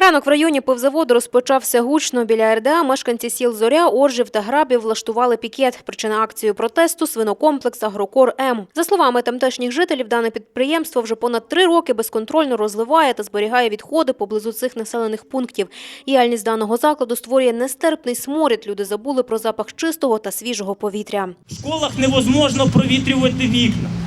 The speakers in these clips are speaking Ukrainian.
Ранок в районі пивзаводу розпочався гучно. Біля РДА мешканці сіл Зоря, Оржів та Грабів влаштували пікет. Причина акції протесту – свинокомплекс «Агрокор М». За словами тамтешніх жителів, дане підприємство вже понад три роки безконтрольно розливає та зберігає відходи поблизу цих населених пунктів. Діяльність даного закладу створює нестерпний сморід. Люди забули про запах чистого та свіжого повітря. В школах невозможно провітрювати вікна.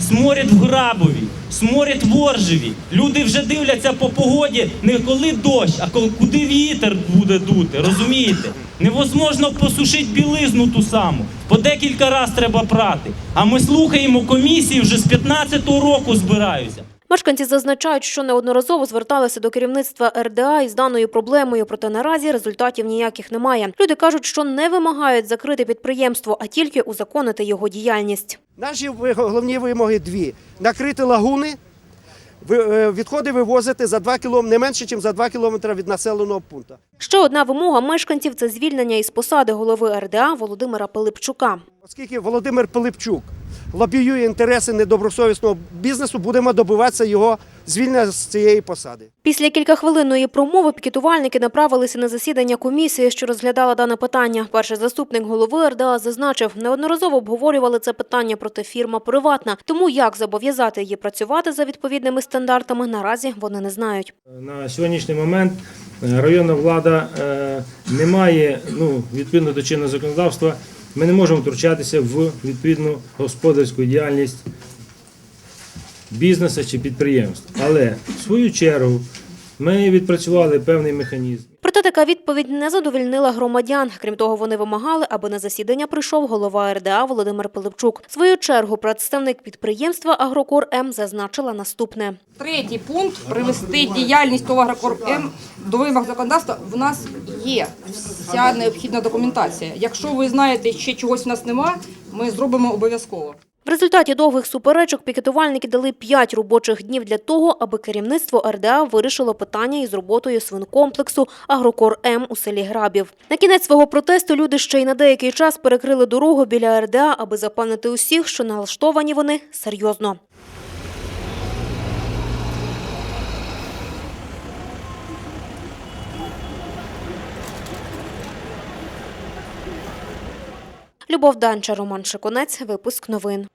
Сморід в Грабові, сморід в Оржеві. Люди вже дивляться по погоді не коли дощ, а коли куди вітер буде дути. Розумієте? Невозможно посушити білизну ту саму. По декілька разів треба прати. А ми слухаємо комісії вже з 15-го року збираються. Мешканці зазначають, що неодноразово зверталися до керівництва РДА із даною проблемою, проте наразі результатів ніяких немає. Люди кажуть, що не вимагають закрити підприємство, а тільки узаконити його діяльність. Наші головні вимоги дві: накрити лагуни, е, відходи вивозити за 2 кілометри, не менше, ніж за 2 кілометри від населеного пункту. Ще одна вимога мешканців – це звільнення із посади голови РДА Володимира Пилипчука. Оскільки Володимир Пилипчук лобіює інтереси недобросовісного бізнесу, будемо добиватися його звільнення з цієї посади. Після кількахвилинної промови пікетувальники направилися на засідання комісії, що розглядала дане питання. Перший заступник голови РДА зазначив, неодноразово обговорювали це питання, проте фірма приватна. Тому як зобов'язати її працювати за відповідними стандартами, наразі вони не знають. На сьогоднішній момент районна влада е, не має, ну, відповідно до чинного законодавства, ми не можемо втручатися в відповідну господарську діяльність бізнесу чи підприємств. Але в свою чергу ми відпрацювали певний механізм. Проте така відповідь не задовольнила громадян. Крім того, вони вимагали, аби на засідання прийшов голова РДА Володимир Пилипчук. В свою чергу представник підприємства «Агрокор М» зазначила наступне. Третій пункт привести діяльність ТОВ «Агрокор М» до вимог законодавства. В нас є вся необхідна документація. Якщо ви знаєте, ще чогось в нас нема, ми зробимо обов'язково. В результаті довгих суперечок пікетувальники дали 5 робочих днів для того, аби керівництво РДА вирішило питання із роботою свинкомплексу «Агрокор М» у селі Грабів. На кінець свого протесту люди ще й на деякий час перекрили дорогу біля РДА, аби запевнити усіх, що налаштовані вони серйозно. Любов Данча, Роман Шиконець. Випуск новин.